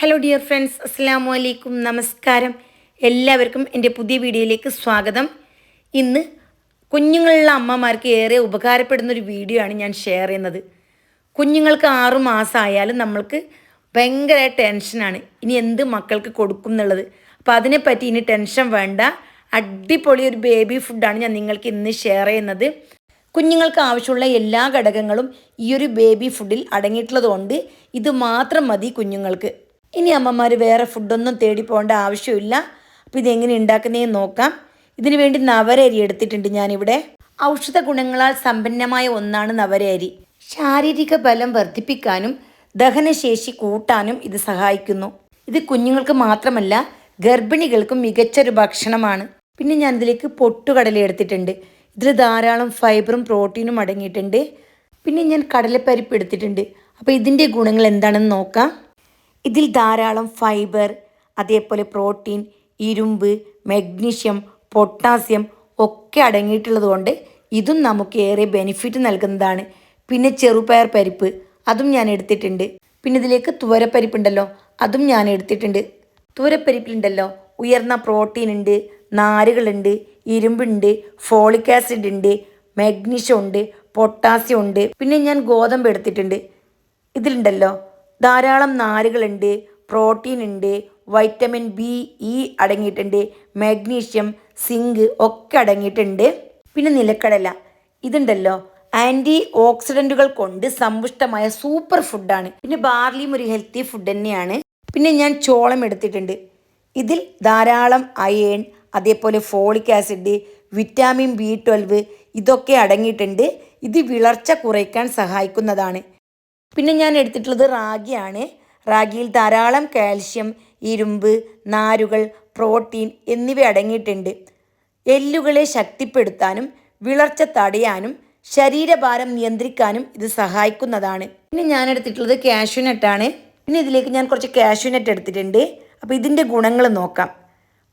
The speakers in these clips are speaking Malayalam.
ഹലോ ഡിയർ ഫ്രണ്ട്സ് അസ്സാം വലൈക്കും നമസ്കാരം എല്ലാവർക്കും എന്റെ പുതിയ വീഡിയോയിലേക്ക് സ്വാഗതം. ഇന്ന് കുഞ്ഞുങ്ങളുള്ള അമ്മമാർക്ക് ഏറെ ഉപകാരപ്പെടുന്ന ഒരു വീഡിയോ ആണ് ഞാൻ ഷെയർ ചെയ്യുന്നത്. കുഞ്ഞുങ്ങൾക്ക് ആറു മാസമായാലും നമ്മൾക്ക് ഭയങ്കര ടെൻഷനാണ് ഇനി എന്ത് മക്കൾക്ക് കൊടുക്കും എന്നുള്ളത്. അപ്പോൾ അതിനെപ്പറ്റി ഇനി ടെൻഷൻ വേണ്ട. അടിപൊളി ഒരു ബേബി ഫുഡാണ് ഞാൻ നിങ്ങൾക്ക് ഇന്ന് ഷെയർ ചെയ്യുന്നത്. കുഞ്ഞുങ്ങൾക്ക് ആവശ്യമുള്ള എല്ലാ ഘടകങ്ങളും ഈ ഒരു ബേബി ഫുഡിൽ അടങ്ങിയിട്ടുള്ളതുകൊണ്ട് ഇത് മാത്രം മതി കുഞ്ഞുങ്ങൾക്ക്. ഇനി അമ്മമാർ വേറെ ഫുഡൊന്നും തേടി പോകേണ്ട ആവശ്യമില്ല. അപ്പോൾ ഇതെങ്ങനെ ഉണ്ടാക്കുന്നതെന്ന് നോക്കാം. ഇതിനു വേണ്ടി നവരരി എടുത്തിട്ടുണ്ട് ഞാനിവിടെ. ഔഷധ ഗുണങ്ങളാൽ സമ്പന്നമായ ഒന്നാണ് നവരരി ശാരീരിക ബലം വർദ്ധിപ്പിക്കാനും ദഹനശേഷി കൂട്ടാനും ഇത് സഹായിക്കുന്നു. ഇത് കുഞ്ഞുങ്ങൾക്ക് മാത്രമല്ല ഗർഭിണികൾക്കും മികച്ചൊരു ഭക്ഷണമാണ്. പിന്നെ ഞാൻ ഇതിലേക്ക് പൊട്ടുകടല എടുത്തിട്ടുണ്ട്. ഇതിൽ ധാരാളം ഫൈബറും പ്രോട്ടീനും അടങ്ങിയിട്ടുണ്ട്. പിന്നെ ഞാൻ കടലപ്പരിപ്പ് എടുത്തിട്ടുണ്ട്. അപ്പോൾ ഇതിന്റെ ഗുണങ്ങൾ എന്താണെന്ന് നോക്കാം. ഇതിൽ ധാരാളം ഫൈബർ അതേപോലെ പ്രോട്ടീൻ ഇരുമ്പ് മഗ്നീഷ്യം പൊട്ടാസ്യം ഒക്കെ അടങ്ങിയിട്ടുള്ളത് കൊണ്ട് ഇതും നമുക്ക് ഏറെ ബെനിഫിറ്റ് നൽകുന്നതാണ്. പിന്നെ ചെറുപയർ പരിപ്പ് അതും ഞാൻ എടുത്തിട്ടുണ്ട്. പിന്നെ ഇതിലേക്ക് തുവരപ്പരിപ്പുണ്ടല്ലോ അതും ഞാൻ എടുത്തിട്ടുണ്ട്. തുവരപ്പരിപ്പിലുണ്ടല്ലോ ഉയർന്ന പ്രോട്ടീൻ ഉണ്ട് നാരുകളുണ്ട് ഇരുമ്പുണ്ട് ഫോളിക് ആസിഡ് ഉണ്ട് മഗ്നീഷ്യം ഉണ്ട് പൊട്ടാസ്യം ഉണ്ട്. പിന്നെ ഞാൻ ഗോതമ്പ് എടുത്തിട്ടുണ്ട്. ഇതിലുണ്ടല്ലോ ധാരാളം നാരുകളുണ്ട് പ്രോട്ടീൻ ഉണ്ട് വൈറ്റമിൻ ബി ഇ അടങ്ങിയിട്ടുണ്ട് മാഗ്നീഷ്യം സിങ്ക് ഒക്കെ അടങ്ങിയിട്ടുണ്ട്. പിന്നെ നിലക്കടല. ഇതുണ്ടല്ലോ ആന്റി ഓക്സിഡന്റുകൾ കൊണ്ട് സമ്പുഷ്ടമായ സൂപ്പർ ഫുഡാണ്. പിന്നെ ബാർലിയും ഒരു ഹെൽത്തി ഫുഡ് തന്നെയാണ്. പിന്നെ ഞാൻ ചോളം എടുത്തിട്ടുണ്ട്. ഇതിൽ ധാരാളം അയേൺ അതേപോലെ folic acid vitamin B twelve ഇതൊക്കെ അടങ്ങിയിട്ടുണ്ട്. ഇത് വിളർച്ച കുറയ്ക്കാൻ സഹായിക്കുന്നതാണ്. പിന്നെ ഞാൻ എടുത്തിട്ടുള്ളത് റാഗിയാണ്. റാഗിയിൽ ധാരാളം കാൽഷ്യം ഇരുമ്പ് നാരുകൾ പ്രോട്ടീൻ എന്നിവ അടങ്ങിയിട്ടുണ്ട്. എല്ലുകളെ ശക്തിപ്പെടുത്താനും വിളർച്ച തടയാനും ശരീരഭാരം നിയന്ത്രിക്കാനും ഇത് സഹായിക്കുന്നതാണ്. പിന്നെ ഞാൻ എടുത്തിട്ടുള്ളത് കാഷ്യൂനട്ടാണ് പിന്നെ ഇതിലേക്ക് ഞാൻ കുറച്ച് കാഷ്യൂനട്ട് എടുത്തിട്ടുണ്ട്. അപ്പോൾ ഇതിന്റെ ഗുണങ്ങൾ നോക്കാം.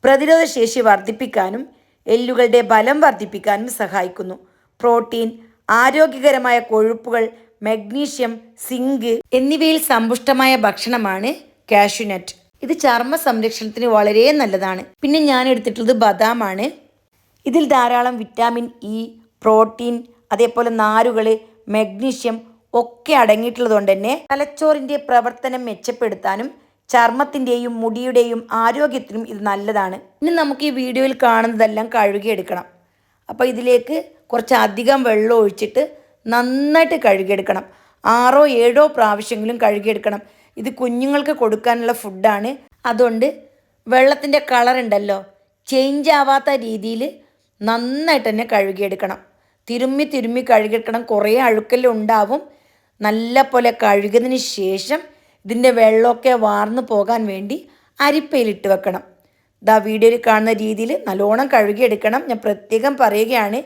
പ്രതിരോധ ശേഷി വർദ്ധിപ്പിക്കാനും എല്ലുകളുടെ ബലം വർദ്ധിപ്പിക്കാനും സഹായിക്കുന്നു. പ്രോട്ടീൻ ആരോഗ്യകരമായ കൊഴുപ്പുകൾ മഗ്നീഷ്യം സിങ്ക് എന്നിവയിൽ സമ്പുഷ്ടമായ ഭക്ഷണമാണ് കാഷ്യൂനട്ട്. ഇത് ചർമ്മ സംരക്ഷണത്തിന് വളരെ നല്ലതാണ്. പിന്നെ ഞാൻ എടുത്തിട്ടുള്ളത് ബദാമാണ്. ഇതിൽ ധാരാളം വിറ്റാമിൻ ഇ പ്രോട്ടീൻ അതേപോലെ നാരുകൾ മഗ്നീഷ്യം ഒക്കെ അടങ്ങിയിട്ടുള്ളതുകൊണ്ട് തന്നെ തലച്ചോറിന്റെ പ്രവർത്തനം മെച്ചപ്പെടുത്താനും ചർമ്മത്തിന്റെയും മുടിയുടെയും ആരോഗ്യത്തിനും ഇത് നല്ലതാണ്. ഇനി നമുക്ക് ഈ വീഡിയോയിൽ കാണുന്നതെല്ലാം കഴുകിയെടുക്കണം. അപ്പോൾ ഇതിലേക്ക് കുറച്ച് അധികം വെള്ളം ഒഴിച്ചിട്ട് നന്നായിട്ട് കഴുകിയെടുക്കണം. ആറോ ഏഴോ പ്രാവശ്യമെങ്കിലും കഴുകിയെടുക്കണം. ഇത് കുഞ്ഞുങ്ങൾക്ക് കൊടുക്കാനുള്ള ഫുഡാണ്. അതുകൊണ്ട് വെള്ളത്തിന്റെ കളർ ഉണ്ടല്ലോ ചേഞ്ച് ആവാത്ത രീതിയിൽ നന്നായിട്ട് തന്നെ കഴുകിയെടുക്കണം. തിരുമ്മി തിരുമ്മി കഴുകിയെടുക്കണം. കുറേ അഴുക്കെല്ലാം ഉണ്ടാവും. നല്ല പോലെ കഴുകിയതിന് ശേഷം ഇതിന്റെ വെള്ളമൊക്കെ വാർന്നു പോകാൻ വേണ്ടി അരിപ്പയിലിട്ട് വെക്കണം. ഇതാ വീഡിയോയിൽ കാണുന്ന രീതിയിൽ നല്ലോണം കഴുകിയെടുക്കണം. ഞാൻ പ്രത്യേകം പറയുകയാണ്.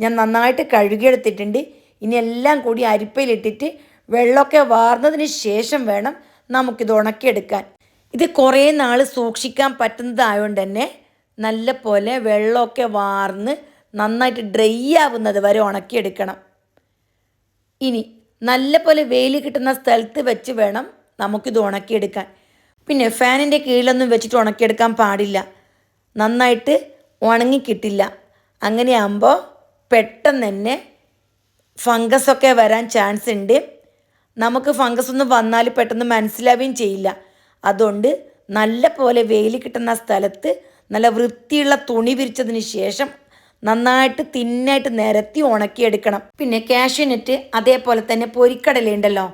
ഞാൻ നന്നായിട്ട് കഴുകിയെടുത്തിട്ടുണ്ട്. ഇനി എല്ലാം കൂടി അരിപ്പയിലിട്ടിട്ട് വെള്ളമൊക്കെ വാർന്നതിന് ശേഷം വേണം നമുക്കിത് ഉണക്കിയെടുക്കാൻ. ഇത് കുറേ നാൾ സൂക്ഷിക്കാൻ പറ്റുന്നതായതുകൊണ്ട് തന്നെ നല്ല പോലെ വെള്ളമൊക്കെ വാർന്ന് നന്നായിട്ട് ഡ്രൈ ആവുന്നത് വരെ ഉണക്കിയെടുക്കണം. ഇനി നല്ല പോലെ വെയിൽ കിട്ടുന്ന സ്ഥലത്ത് വെച്ച് വേണം നമുക്കിത് ഉണക്കിയെടുക്കാൻ. പിന്നെ ഫാനിന്റെ കീഴിലൊന്നും വെച്ചിട്ട് ഉണക്കിയെടുക്കാൻ പാടില്ല. നന്നായിട്ട് ഉണങ്ങിക്കിട്ടില്ല. അങ്ങനെയാകുമ്പോൾ പെട്ടെന്ന് തന്നെ ഫംഗസൊക്കെ വരാൻ ചാൻസ് ഉണ്ട് നമുക്ക് ഫംഗസ് ഒന്നും വന്നാൽ പെട്ടെന്ന് മനസ്സിലാവുകയും ചെയ്യില്ല. അതുകൊണ്ട് നല്ല പോലെ വെയിൽ കിട്ടുന്ന സ്ഥലത്ത് നല്ല വൃത്തിയുള്ള തുണി വിരിച്ചതിന് ശേഷം നന്നായിട്ട് തിന്നായിട്ട് നിരത്തി ഉണക്കിയെടുക്കണം. പിന്നെ കാഷ്യൂനറ്റ് അതേപോലെ തന്നെ പൊരിക്കടലുണ്ടല്ലോ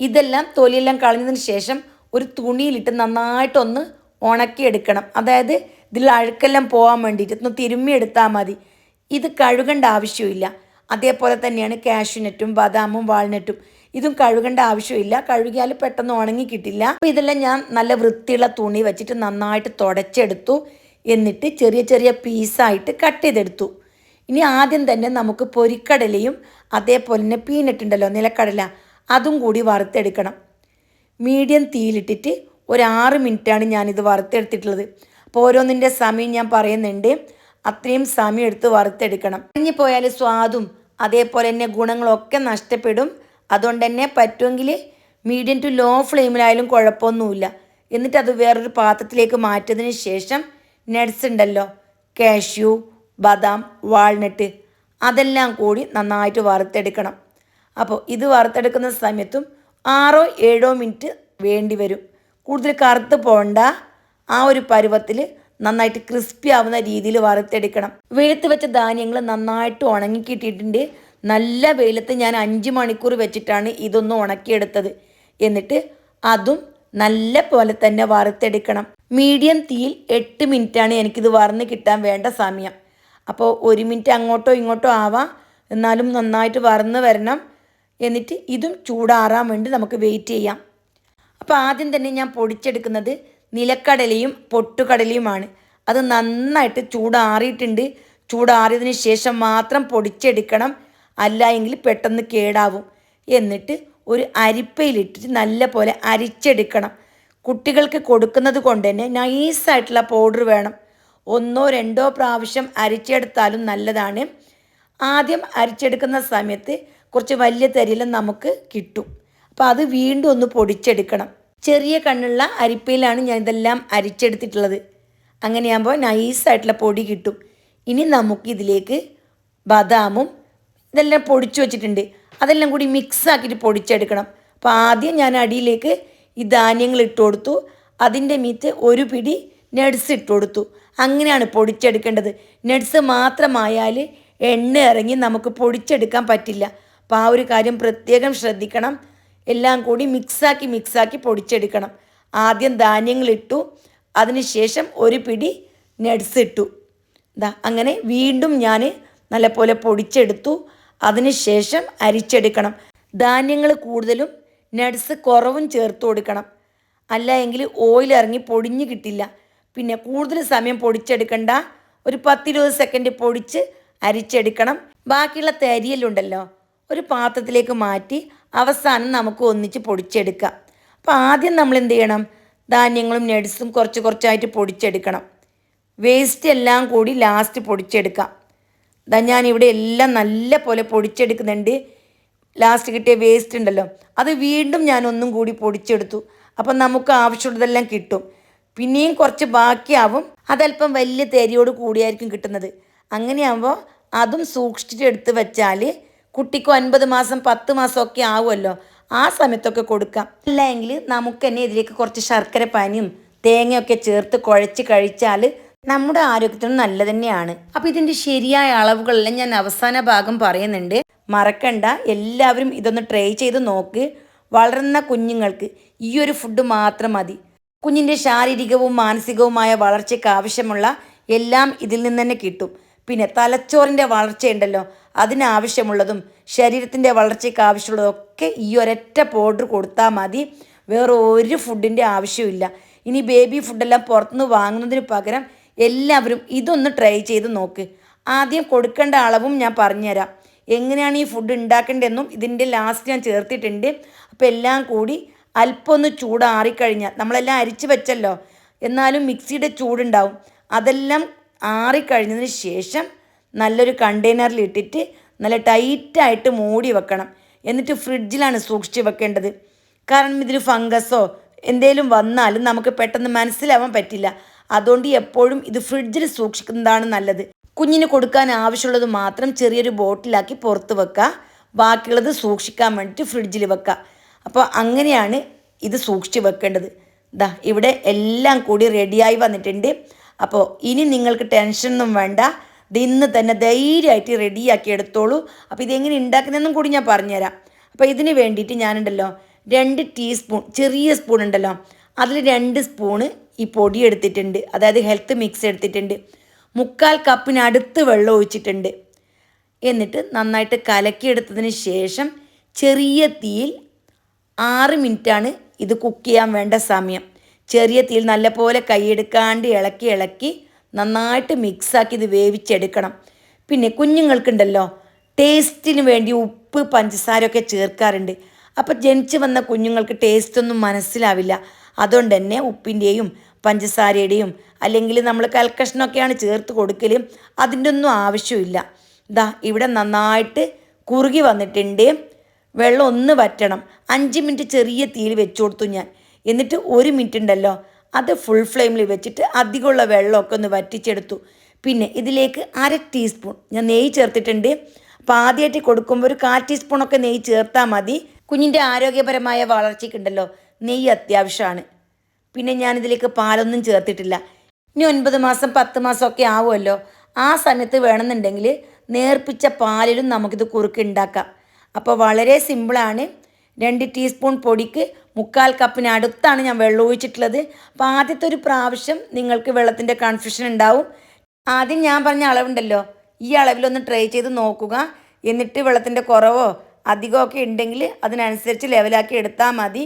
ഇതെല്ലാം തൊലിയെല്ലാം കളഞ്ഞതിന് ശേഷം ഒരു തുണിയിലിട്ട് നന്നായിട്ടൊന്ന് ഉണക്കിയെടുക്കണം. അതായത് ഇതിൽ അഴുക്കെല്ലാം പോകാൻ വേണ്ടിയിട്ട് ഒന്ന് തിരുമ്മി എടുത്താൽ മതി. ഇത് കഴുകേണ്ട ആവശ്യമില്ല. അതേപോലെ തന്നെയാണ് കാഷ്യൂനറ്റും ബദാമും വാൾനട്ടും. ഇതും കഴുകേണ്ട ആവശ്യമില്ല. കഴുകിയാൽ പെട്ടെന്ന് ഉണങ്ങി കിട്ടില്ല. അപ്പോൾ ഇതെല്ലാം ഞാൻ നല്ല വൃത്തിയുള്ള തുണി വെച്ചിട്ട് നന്നായിട്ട് തുടച്ചെടുത്തു. എന്നിട്ട് ചെറിയ ചെറിയ പീസായിട്ട് കട്ട് ചെയ്തെടുത്തു. ഇനി ആദ്യം തന്നെ നമുക്ക് പൊരിക്കടലയും അതേപോലെ തന്നെ പീനട്ടുണ്ടല്ലോ നിലക്കടല അതും കൂടി വറുത്തെടുക്കണം. മീഡിയം തീയിലിട്ടിട്ട് ഒരു ആറ് മിനിറ്റാണ് ഞാനിത് വറുത്തെടുത്തിട്ടുള്ളത്. അപ്പോൾ ഓരോന്നിന്റെ സമയം ഞാൻ പറയുന്നുണ്ട്. അത്രയും സമയം എടുത്ത് വറുത്തെടുക്കണം. കഴിഞ്ഞു പോയാൽ സ്വാദും അതേപോലെ തന്നെ ഗുണങ്ങളൊക്കെ നഷ്ടപ്പെടും. അതുകൊണ്ട് തന്നെ പറ്റുമെങ്കിൽ മീഡിയം ടു ലോ ഫ്ലെയിമിലായാലും കുഴപ്പമൊന്നുമില്ല. എന്നിട്ട് അത് വേറൊരു പാത്രത്തിലേക്ക് മാറ്റിയതിന് ശേഷം നട്ട്സ് ഉണ്ടല്ലോ കാഷ്യൂ ബദാം വാൾനട്ട് അതെല്ലാം കൂടി നന്നായിട്ട് വറുത്തെടുക്കണം. അപ്പോൾ ഇത് വറുത്തെടുക്കുന്ന സമയത്തും ആറോ ഏഴോ മിനിറ്റ് വേണ്ടി വരും കൂടുതൽ കറുത്ത് പോണ്ട ആ ഒരു പരുവത്തിൽ നന്നായിട്ട് ക്രിസ്പി ആവുന്ന രീതിയിൽ വറുത്തെടുക്കണം. വെയിലത്ത് വെച്ച ധാന്യങ്ങൾ നന്നായിട്ട് ഉണങ്ങി കിട്ടിയിട്ടുണ്ട്. നല്ല വെയിലത്ത് ഞാൻ അഞ്ച് മണിക്കൂർ വെച്ചിട്ടാണ് ഇതൊന്ന് ഉണക്കിയെടുത്തത്. എന്നിട്ട് അതും നല്ല പോലെ തന്നെ വറുത്തെടുക്കണം. മീഡിയം തീയിൽ എട്ട് മിനിറ്റാണ് എനിക്കിത് വറന്ന് കിട്ടാൻ വേണ്ട സമയം. അപ്പോൾ ഒരു മിനിറ്റ് അങ്ങോട്ടോ ഇങ്ങോട്ടോ ആവാം. എന്നാലും നന്നായിട്ട് വറന്ന് വരണം. എന്നിട്ട് ഇതും ചൂടാറാൻ വേണ്ടി നമുക്ക് വെയിറ്റ് ചെയ്യാം. അപ്പോൾ ആദ്യം തന്നെ ഞാൻ പൊടിച്ചെടുക്കുന്നത് നിലക്കടലയും പൊട്ടുകടലയുമാണ്. അത് നന്നായിട്ട് ചൂടാറിയിട്ടുണ്ട്. ചൂടാറിയതിന് ശേഷം മാത്രം പൊടിച്ചെടുക്കണം. അല്ല എങ്കിൽ പെട്ടെന്ന് കേടാവും. എന്നിട്ട് ഒരു അരിപ്പയിലിട്ടിട്ട് നല്ല പോലെ അരിച്ചെടുക്കണം. കുട്ടികൾക്ക് കൊടുക്കുന്നത് കൊണ്ട് തന്നെ നൈസായിട്ടുള്ള പൗഡർ വേണം. ഒന്നോ രണ്ടോ പ്രാവശ്യം അരിച്ചെടുത്താലും നല്ലതാണ്. ആദ്യം അരിച്ചെടുക്കുന്ന സമയത്ത് കുറച്ച് വലിയ തരിയിലും നമുക്ക് കിട്ടും. അപ്പോൾ അത് വീണ്ടും ഒന്ന് പൊടിച്ചെടുക്കണം. ചെറിയ കണ്ണുള്ള അരിപ്പയിലാണ് ഞാൻ ഇതെല്ലാം അരിച്ചെടുത്തിട്ടുള്ളത്. അങ്ങനെയാകുമ്പോൾ നൈസായിട്ടുള്ള പൊടി കിട്ടും. ഇനി നമുക്ക് ഇതിലേക്ക് ബദാമും ഇതെല്ലാം പൊടിച്ചു വച്ചിട്ടുണ്ട്. അതെല്ലാം കൂടി മിക്സ് ആക്കിയിട്ട് പൊടിച്ചെടുക്കണം. അപ്പോൾ ആദ്യം ഞാൻ അടിയിലേക്ക് ഈ ധാന്യങ്ങൾ ഇട്ട് കൊടുത്തു. അതിന്റെ മീത്ത് ഒരു പിടി നട്സ് ഇട്ട് കൊടുത്തു. അങ്ങനെയാണ് പൊടിച്ചെടുക്കേണ്ടത്. നട്സ് മാത്രമായാൽ എണ്ണ ഇറങ്ങി നമുക്ക് പൊടിച്ചെടുക്കാൻ പറ്റില്ല. അപ്പോൾ ആ ഒരു കാര്യം പ്രത്യേകം ശ്രദ്ധിക്കണം. എല്ലാം കൂടി മിക്സാക്കി മിക്സാക്കി പൊടിച്ചെടുക്കണം. ആദ്യം ധാന്യങ്ങളിട്ടു. അതിനുശേഷം ഒരു പിടി നട്സ് ഇട്ടു. ഇതാ അങ്ങനെ വീണ്ടും ഞാൻ നല്ലപോലെ പൊടിച്ചെടുത്തു. അതിനുശേഷം അരിച്ചെടുക്കണം. ധാന്യങ്ങൾ കൂടുതലും നട്സ് കുറവും ചേർത്ത് കൊടുക്കണം. അല്ല എങ്കിൽ ഓയിൽ ഇറങ്ങി പൊടിഞ്ഞ് കിട്ടില്ല. പിന്നെ കൂടുതൽ സമയം പൊടിച്ചെടുക്കണ്ട. ഒരു പത്തിരുപത് സെക്കൻഡ് പൊടിച്ച് അരിച്ചെടുക്കണം. ബാക്കിയുള്ള തരിയലുണ്ടല്ലോ ഒരു പാത്രത്തിലേക്ക് മാറ്റി അവസാനം നമുക്ക് ഒന്നിച്ച് പൊടിച്ചെടുക്കാം. അപ്പോൾ ആദ്യം നമ്മൾ എന്ത് ചെയ്യണം? ധാന്യങ്ങളും നട്സും കുറച്ച് കുറച്ചായിട്ട് പൊടിച്ചെടുക്കണം. വേസ്റ്റ് എല്ലാം കൂടി ലാസ്റ്റ് പൊടിച്ചെടുക്കാം. ഇതാ ഇവിടെ എല്ലാം നല്ല പോലെ പൊടിച്ചെടുക്കുന്നുണ്ട്. ലാസ്റ്റ് കിട്ടിയ വേസ്റ്റ് ഉണ്ടല്ലോ. അത് വീണ്ടും ഞാൻ ഒന്നും കൂടി പൊടിച്ചെടുത്തു. അപ്പം നമുക്ക് ആവശ്യമുള്ളതെല്ലാം കിട്ടും. പിന്നെയും കുറച്ച് ബാക്കിയാവും. അതല്പം വലിയ തേരിയോട് കൂടിയായിരിക്കും കിട്ടുന്നത്. അങ്ങനെയാകുമ്പോൾ അതും സൂക്ഷിച്ചിട്ട് എടുത്ത് വെച്ചാൽ കുട്ടിക്ക് ഒൻപത് മാസം പത്ത് മാസമൊക്കെ ആവുമല്ലോ. ആ സമയത്തൊക്കെ കൊടുക്കാം. അല്ലെങ്കിൽ നമുക്ക് തന്നെ ഇതിലേക്ക് കുറച്ച് ശർക്കര പാനിയും തേങ്ങയൊക്കെ ചേർത്ത് കുഴച്ച് കഴിച്ചാൽ നമ്മുടെ ആരോഗ്യത്തിന് നല്ല തന്നെയാണ്. അപ്പോൾ ഇതിന്റെ ശരിയായ അളവുകളെല്ലാം ഞാൻ അവസാന ഭാഗം പറയുന്നുണ്ട്. മറക്കണ്ട. എല്ലാവരും ഇതൊന്ന് ട്രൈ ചെയ്ത് നോക്ക്. വളർന്ന കുഞ്ഞുങ്ങൾക്ക് ഈ ഒരു ഫുഡ് മാത്രം മതി. കുഞ്ഞിന്റെ ശാരീരികവും മാനസികവുമായ വളർച്ചയ്ക്ക് ആവശ്യമുള്ള എല്ലാം ഇതിൽ നിന്ന് തന്നെ കിട്ടും. പിന്നെ തലച്ചോറിന്റെ വളർച്ചയുണ്ടല്ലോ അതിനാവശ്യമുള്ളതും ശരീരത്തിന്റെ വളർച്ചയ്ക്ക് ആവശ്യമുള്ളതൊക്കെ ഈ ഒരൊറ്റ പൗഡർ കൊടുത്താൽ മതി. വേറെ ഒരു ഫുഡിന്റെ ആവശ്യമില്ല ഇനി ബേബി ഫുഡെല്ലാം പുറത്തുനിന്ന് വാങ്ങുന്നതിന് പകരം എല്ലാവരും ഇതൊന്ന് ട്രൈ ചെയ്ത് നോക്ക്. ആദ്യം കൊടുക്കേണ്ട അളവും ഞാൻ പറഞ്ഞുതരാം. എങ്ങനെയാണ് ഈ ഫുഡ് ഉണ്ടാക്കേണ്ടതെന്നും ഇതിന്റെ ലാസ്റ്റ് ഞാൻ ചേർത്തിട്ടുണ്ട്. അപ്പോൾ എല്ലാം കൂടി അല്പം ഒന്ന് ചൂടാറിക്കഴിഞ്ഞാൽ നമ്മളെല്ലാം അരിച്ച് വെച്ചല്ലോ എന്നാലും മിക്സിയുടെ ചൂടുണ്ടാവും. അതെല്ലാം ആറിക്കഴിഞ്ഞതിന് ശേഷം നല്ലൊരു കണ്ടെയ്നറിൽ ഇട്ടിട്ട് നല്ല ടൈറ്റായിട്ട് മൂടി വെക്കണം. എന്നിട്ട് ഫ്രിഡ്ജിലാണ് സൂക്ഷിച്ച് വെക്കേണ്ടത്. കാരണം ഇതിൽ ഫംഗസോ എന്തേലും വന്നാലും നമുക്ക് പെട്ടെന്ന് മനസ്സിലാവാൻ പറ്റില്ല. അതുകൊണ്ട് എപ്പോഴും ഇത് ഫ്രിഡ്ജിൽ സൂക്ഷിക്കുന്നതാണ് നല്ലത്. കുഞ്ഞിന് കൊടുക്കാൻ ആവശ്യമുള്ളത് മാത്രം ചെറിയൊരു ബോട്ടിലാക്കി പുറത്ത് വെക്കുക ബാക്കിയുള്ളത് സൂക്ഷിക്കാൻ വേണ്ടിയിട്ട് ഫ്രിഡ്ജിൽ വെക്കുക അപ്പോൾ അങ്ങനെയാണ് ഇത് സൂക്ഷിച്ച് വെക്കേണ്ടത്. ദാ ഇവിടെ എല്ലാം കൂടി റെഡിയായി വന്നിട്ടുണ്ട്. അപ്പോൾ ഇനി നിങ്ങൾക്ക് ടെൻഷനൊന്നും വേണ്ട. ഇത് ഇന്ന് തന്നെ ധൈര്യമായിട്ട് റെഡിയാക്കി എടുത്തോളൂ. അപ്പോൾ ഇതെങ്ങനെ ഉണ്ടാക്കുന്നതെന്നും കൂടി ഞാൻ പറഞ്ഞുതരാം. അപ്പോൾ ഇതിന് വേണ്ടിയിട്ട് ഞാനുണ്ടല്ലോ രണ്ട് ടീസ്പൂൺ ചെറിയ സ്പൂൺ ഉണ്ടല്ലോ. അതിൽ രണ്ട് സ്പൂണ് ഈ പൊടി എടുത്തിട്ടുണ്ട്. അതായത് ഹെൽത്ത് മിക്സ് എടുത്തിട്ടുണ്ട്. മുക്കാൽ കപ്പിനടുത്ത് വെള്ളം ഒഴിച്ചിട്ടുണ്ട്. എന്നിട്ട് നന്നായിട്ട് കലക്കിയെടുത്തതിന് ശേഷം ചെറിയ തീയിൽ ആറ് മിനിറ്റാണ് ഇത് കുക്ക് ചെയ്യാൻ വേണ്ട സമയം. ചെറിയ തീയിൽ നല്ലപോലെ കൈയെടുക്കാണ്ട് ഇളക്കി ഇളക്കി നന്നായിട്ട് മിക്സാക്കി ഇത് വേവിച്ചെടുക്കണം. പിന്നെ കുഞ്ഞുങ്ങൾക്കുണ്ടല്ലോ ടേസ്റ്റിന് വേണ്ടി ഉപ്പ് പഞ്ചസാരയൊക്കെ ചേർക്കാറുണ്ട്. അപ്പോൾ ജനിച്ച് വന്ന കുഞ്ഞുങ്ങൾക്ക് ടേസ്റ്റ് ഒന്നും മനസ്സിലാവില്ല. അതുകൊണ്ട് തന്നെ ഉപ്പിന്റെയും പഞ്ചസാരയുടെയും അല്ലെങ്കിൽ നമ്മൾ കൽക്കഷ്ണമൊക്കെയാണ് ചേർത്ത് കൊടുക്കൽ അതിന്റെ ഒന്നും ആവശ്യമില്ല. ഇതാ ഇവിടെ നന്നായിട്ട് കുറുകി വന്നിട്ടുണ്ട്. വെള്ളം ഒന്ന് വറ്റണം. അഞ്ച് മിനിറ്റ് ചെറിയ തീയിൽ വെച്ചു കൊടുത്തു ഞാൻ. എന്നിട്ട് ഒരു മിനിറ്റ് ഉണ്ടല്ലോ. അത് ഫുൾ ഫ്ലെയിമിൽ വെച്ചിട്ട് അധികമുള്ള വെള്ളമൊക്കെ ഒന്ന് വറ്റിച്ചെടുത്തു. പിന്നെ ഇതിലേക്ക് അര ടീസ്പൂൺ ഞാൻ നെയ്യ് ചേർത്തിട്ടുണ്ട്. അപ്പോൾ ആദ്യമായിട്ട് കൊടുക്കുമ്പോൾ ഒരു കാൽ ടീസ്പൂണൊക്കെ നെയ്യ് ചേർത്താൽ മതി. കുഞ്ഞിന്റെ ആരോഗ്യപരമായ വളർച്ചയ്ക്കുണ്ടല്ലോ നെയ്യ് അത്യാവശ്യമാണ്. പിന്നെ ഞാനിതിലേക്ക് പാലൊന്നും ചേർത്തിട്ടില്ല. ഇനി ഒൻപത് മാസം പത്ത് മാസമൊക്കെ ആവുമല്ലോ. ആ സമയത്ത് വേണമെന്നുണ്ടെങ്കിൽ നേർപ്പിച്ച പാലിലും നമുക്കിത് കുറുക്ക് ഉണ്ടാക്കാം. അപ്പോൾ വളരെ സിമ്പിളാണ് രണ്ട് ടീസ്പൂൺ പൊടിക്ക് മുക്കാൽ കപ്പിന് അടുത്താണ് ഞാൻ വെള്ളം ഒഴിച്ചിട്ടുള്ളത്. അപ്പോൾ ആദ്യത്തെ ഒരു പ്രാവശ്യം നിങ്ങൾക്ക് വെള്ളത്തിന്റെ കൺഫ്യൂഷൻ ഉണ്ടാവും. ആദ്യം ഞാൻ പറഞ്ഞ അളവുണ്ടല്ലോ. ഈ അളവിലൊന്ന് ട്രൈ ചെയ്ത് നോക്കുക. എന്നിട്ട് വെള്ളത്തിന്റെ കുറവോ അധികമോ ഒക്കെ ഉണ്ടെങ്കിൽ അതിനനുസരിച്ച് ലെവലാക്കി എടുത്താൽ മതി.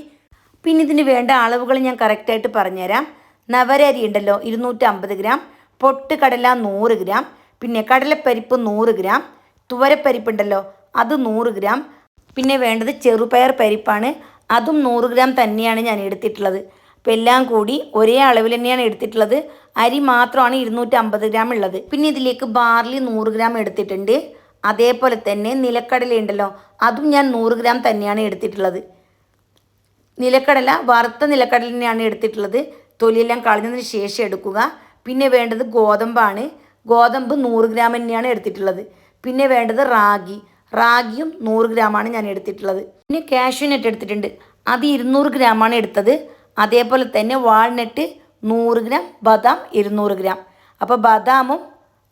പിന്നെ ഇതിന് വേണ്ട അളവുകൾ ഞാൻ കറക്റ്റായിട്ട് പറഞ്ഞുതരാം. നവരരി ഉണ്ടല്ലോ ഇരുന്നൂറ്റമ്പത് ഗ്രാം. പൊട്ടുകടല നൂറ് ഗ്രാം. പിന്നെ കടലപ്പരിപ്പ് നൂറ് ഗ്രാം. തുവരപ്പരിപ്പുണ്ടല്ലോ അത് നൂറ് ഗ്രാം. പിന്നെ വേണ്ടത് ചെറുപയർ പരിപ്പാണ്. അതും നൂറ് ഗ്രാം തന്നെയാണ് ഞാൻ എടുത്തിട്ടുള്ളത്. അപ്പോൾ എല്ലാം കൂടി ഒരേ അളവിൽ തന്നെയാണ് എടുത്തിട്ടുള്ളത്. അരി മാത്രമാണ് ഇരുന്നൂറ്റമ്പത് ഗ്രാം ഉള്ളത്. പിന്നെ ഇതിലേക്ക് ബാർലി നൂറ് ഗ്രാം എടുത്തിട്ടുണ്ട്. അതേപോലെ തന്നെ നിലക്കടല ഉണ്ടല്ലോ അതും ഞാൻ നൂറ് ഗ്രാം തന്നെയാണ് എടുത്തിട്ടുള്ളത്. നിലക്കടല വറുത്ത നിലക്കടല തന്നെയാണ് എടുത്തിട്ടുള്ളത്. തൊലിയെല്ലാം കളഞ്ഞതിന് ശേഷം എടുക്കുക. പിന്നെ വേണ്ടത് ഗോതമ്പാണ്. ഗോതമ്പ് നൂറ് ഗ്രാം തന്നെയാണ് എടുത്തിട്ടുള്ളത്. പിന്നെ വേണ്ടത് റാഗി. റാഗിയും നൂറ് ഗ്രാമാണ് ഞാൻ എടുത്തിട്ടുള്ളത്. പിന്നെ കാഷ്യൂനട്ട് എടുത്തിട്ടുണ്ട്. അത് ഇരുന്നൂറ് ഗ്രാമാണ് എടുത്തത്. അതേപോലെ തന്നെ വാൾനട്ട് നൂറ് ഗ്രാം ബദാം ഇരുന്നൂറ് ഗ്രാം അപ്പോൾ ബദാമും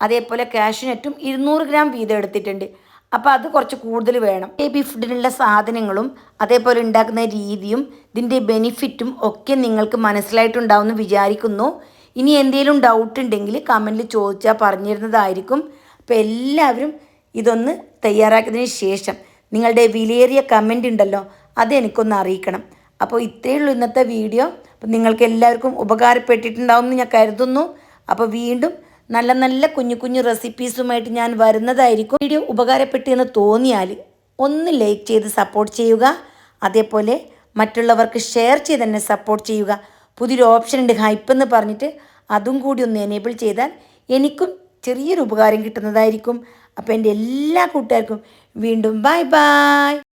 അതേപോലെ കാഷ്യൂനട്ടും ഇരുന്നൂറ് ഗ്രാം വീതം എടുത്തിട്ടുണ്ട്. അപ്പോൾ അത് കുറച്ച് കൂടുതൽ വേണം. ബേബി ഫുഡിനുള്ള സാധനങ്ങളും അതേപോലെ ഉണ്ടാക്കുന്ന രീതിയും ഇതിന്റെ ബെനിഫിറ്റും ഒക്കെ നിങ്ങൾക്ക് മനസ്സിലായിട്ടുണ്ടാവുമെന്ന് വിചാരിക്കുന്നു. ഇനി എന്തെങ്കിലും ഡൗട്ട് ഉണ്ടെങ്കിൽ കമന്റിൽ ചോദിച്ചാൽ പറഞ്ഞിരുന്നതായിരിക്കും. അപ്പോൾ എല്ലാവരും ഇതൊന്ന് തയ്യാറാക്കിയതിന് ശേഷം നിങ്ങളുടെ വിലയേറിയ കമന്റ് ഉണ്ടല്ലോ അതെനിക്കൊന്ന് അറിയിക്കണം. അപ്പോൾ ഇത്രയേ ഉള്ളൂ ഇന്നത്തെ വീഡിയോ അപ്പോൾ നിങ്ങൾക്ക് എല്ലാവർക്കും ഉപകാരപ്പെട്ടിട്ടുണ്ടാവുമെന്ന് ഞാൻ കരുതുന്നു. അപ്പോൾ വീണ്ടും നല്ല നല്ല കുഞ്ഞു കുഞ്ഞു റെസിപ്പീസുമായിട്ട് ഞാൻ വരുന്നതായിരിക്കും. വീഡിയോ ഉപകാരപ്പെട്ടു എന്ന് തോന്നിയാൽ ഒന്ന് ലൈക്ക് ചെയ്ത് സപ്പോർട്ട് ചെയ്യുക. അതേപോലെ മറ്റുള്ളവർക്ക് ഷെയർ ചെയ്ത് തന്നെ സപ്പോർട്ട് ചെയ്യുക. പുതിയൊരു ഓപ്ഷൻ ഉണ്ട് ഹൈപ്പ് എന്ന് പറഞ്ഞിട്ട് അതും കൂടി ഒന്ന് എനേബിൾ ചെയ്താൽ എനിക്കും ചെറിയൊരു ഉപകാരം കിട്ടുന്നതായിരിക്കും. അപ്പോൾ എന്റെ എല്ലാ കൂട്ടുകാർക്കും വീണ്ടും ബൈ ബൈ